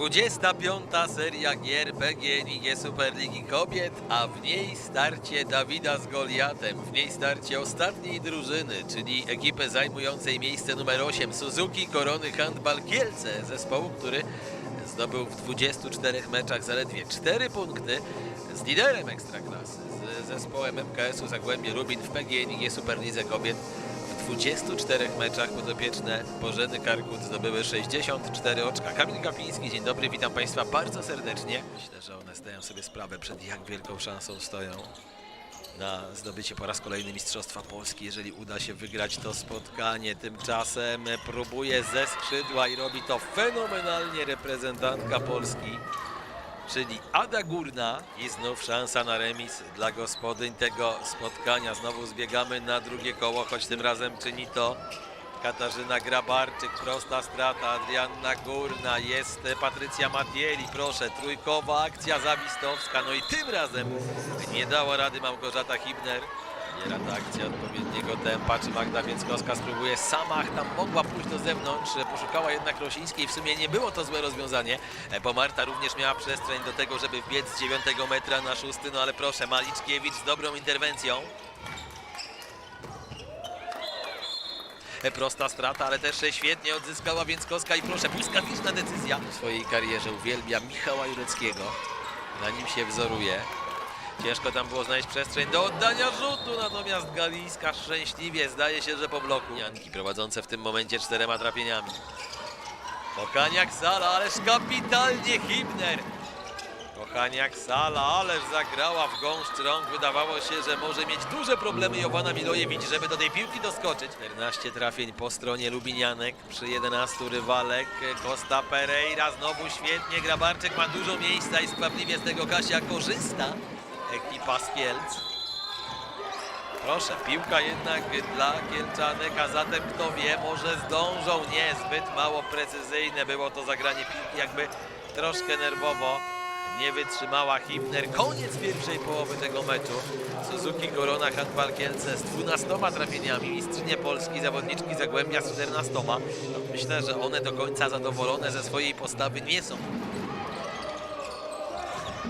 25. seria gier PGNiG Superligi Kobiet, a w niej starcie Dawida z Goliatem, w niej starcie ostatniej drużyny, czyli ekipy zajmującej miejsce numer 8 Suzuki Korony Handball Kielce, zespołu, który zdobył w 24 meczach zaledwie 4 punkty z liderem Ekstraklasy, z zespołem MKS-u Zagłębie Lubin w PGNiG Superlidze Kobiet. W 24 meczach podopieczne Bożeny Karkut zdobyły 64 oczka. Kamil Gapiński, dzień dobry, witam Państwa bardzo serdecznie. Myślę, że one zdają sobie sprawę, przed jak wielką szansą stoją na zdobycie po raz kolejny Mistrzostwa Polski, jeżeli uda się wygrać to spotkanie. Tymczasem próbuje ze skrzydła i robi to fenomenalnie reprezentantka Polski czyli Ada Górna i znów szansa na remis dla gospodyń tego spotkania. Znowu zbiegamy na drugie koło, choć tym razem czyni to Katarzyna Grabarczyk, prosta strata, Adrianna Górna, jest Patrycja Matieli, proszę, trójkowa akcja zawistowska, no i tym razem nie dała rady Małgorzata Hibner. Biera ta akcja odpowiedniego tempa, czy Magda Więckowska spróbuje sama, tam mogła pójść do zewnątrz, poszukała jednak Rosińskiej, w sumie nie było to złe rozwiązanie, bo Marta również miała przestrzeń do tego, żeby wbiec z 9 metra na szósty, no ale proszę, Maliczkiewicz z dobrą interwencją. Prosta strata, ale też świetnie odzyskała Więckowska i proszę, błyskawiczna decyzja. W swojej karierze uwielbia Michała Jureckiego, na nim się wzoruje. Ciężko tam było znaleźć przestrzeń do oddania rzutu, natomiast Galińska szczęśliwie zdaje się, że po bloku. Janki prowadzące w tym momencie czterema trafieniami. Kochaniak Sala, ależ kapitalnie Hibner. Kochaniak Sala, ależ zagrała w gąszcz rąk. Wydawało się, że może mieć duże problemy Jowana Milojewicz, żeby do tej piłki doskoczyć. 14 trafień po stronie Lubinianek przy 11 rywalek. Costa Pereira znowu świetnie. Grabarczyk ma dużo miejsca i skwapliwie z tego Kasia korzysta. Z Kielc. Proszę, piłka jednak dla Kielczanek, a zatem kto wie, może zdążą. Nie, zbyt mało precyzyjne było to zagranie piłki, jakby troszkę nerwowo nie wytrzymała Hibner. Koniec pierwszej połowy tego meczu. Suzuki Korona Handball Kielce z 12 trafieniami, mistrzynie Polski, zawodniczki Zagłębia z 14. No, myślę, że one do końca zadowolone ze swojej postawy nie są.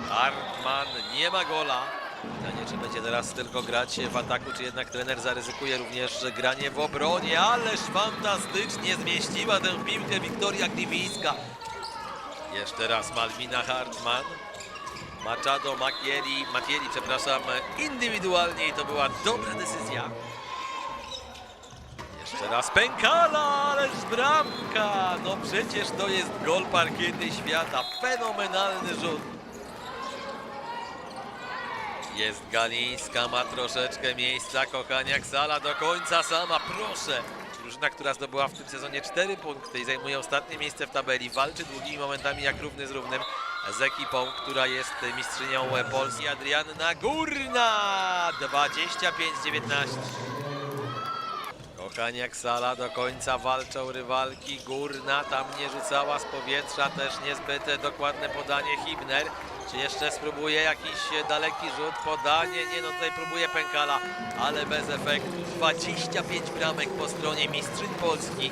Hartman nie ma gola. Pytanie, czy będzie teraz tylko grać w ataku, czy jednak trener zaryzykuje również granie w obronie. Ależ fantastycznie zmieściła tę piłkę Wiktoria Gliwińska. Jeszcze raz Malwina Hartman. Machado Makieli, Matieli, przepraszam, indywidualnie i to była dobra decyzja. Jeszcze raz Pękala, ależ bramka! No przecież to jest gol parkiety świata. Fenomenalny rzut. Jest Galińska, ma troszeczkę miejsca, Kochaniak Sala do końca sama, proszę. Drużyna, która zdobyła w tym sezonie 4 punkty i zajmuje ostatnie miejsce w tabeli, walczy długimi momentami jak równy z równym z ekipą, która jest mistrzynią Polski. Adrianna Górna, 25-19. Kochaniak Sala do końca walczą rywalki. Górna tam nie rzucała z powietrza, też niezbyt dokładne podanie Hibner. Czy jeszcze spróbuje jakiś daleki rzut, podanie? Nie, no tutaj próbuje Pękala, ale bez efektu. 25 bramek po stronie mistrzyń Polski.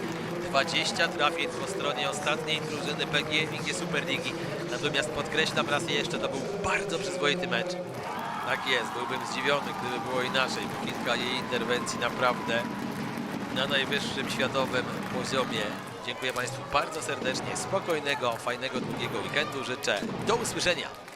20 trafień po stronie ostatniej drużyny PGNiG Superligi. Natomiast podkreślam raz jeszcze, to był bardzo przyzwoity mecz. Tak jest, byłbym zdziwiony, gdyby było inaczej, bo kilka jej interwencji naprawdę na najwyższym światowym poziomie. Dziękuję Państwu bardzo serdecznie, spokojnego, fajnego, długiego weekendu życzę. Do usłyszenia!